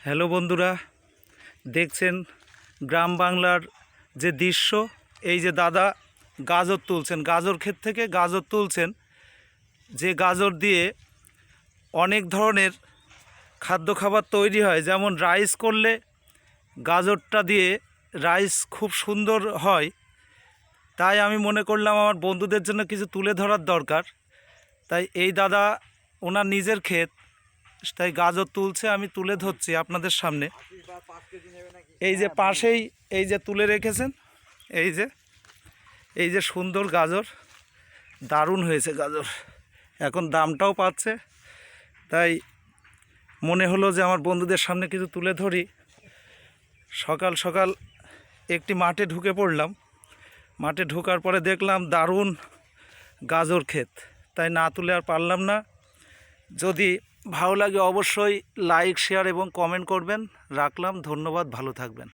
Hello বন্ধুরা, দেখছেন গ্রাম বাংলার যে দৃশ্য, এই যে দাদা গাজর তুলছেন, গাজর ক্ষেত থেকে গাজর তুলছেন। যে গাজর দিয়ে অনেক ধরনের খাদ্য খাবার তৈরি হয়, যেমন রাইস করলে গাজরটা দিয়ে রাইস খুব সুন্দর হয়। তাই আমি মনে করলাম আমার বন্ধুদের জন্য কিছু তুলে ধরার দরকার। তাই এই দাদা, ওনার নিজের ক্ষেত তাই গাজর তুলছে, আমি তুলে ধরছি আপনাদের সামনে। এই যে পাশেই, এই যে তুলে রেখেছেন, এই যে এই যে সুন্দর গাজর, দারুণ হয়েছে গাজর। এখন দামটাও পাচ্ছে, তাই মনে হলো যে আমার বন্ধুদের সামনে কিছু তুলে ধরি। সকাল সকাল একটি মাঠে ঢুকে পড়লাম। মাঠে ঢোকার পরে দেখলাম দারুণ গাজর ক্ষেত, তাই না তুলে আর পারলাম না। যদি ভালো লাগে অবশ্যই লাইক শেয়ার এবং কমেন্ট করবেন। রাখলাম ধন্যবাদ ভালো থাকবেন।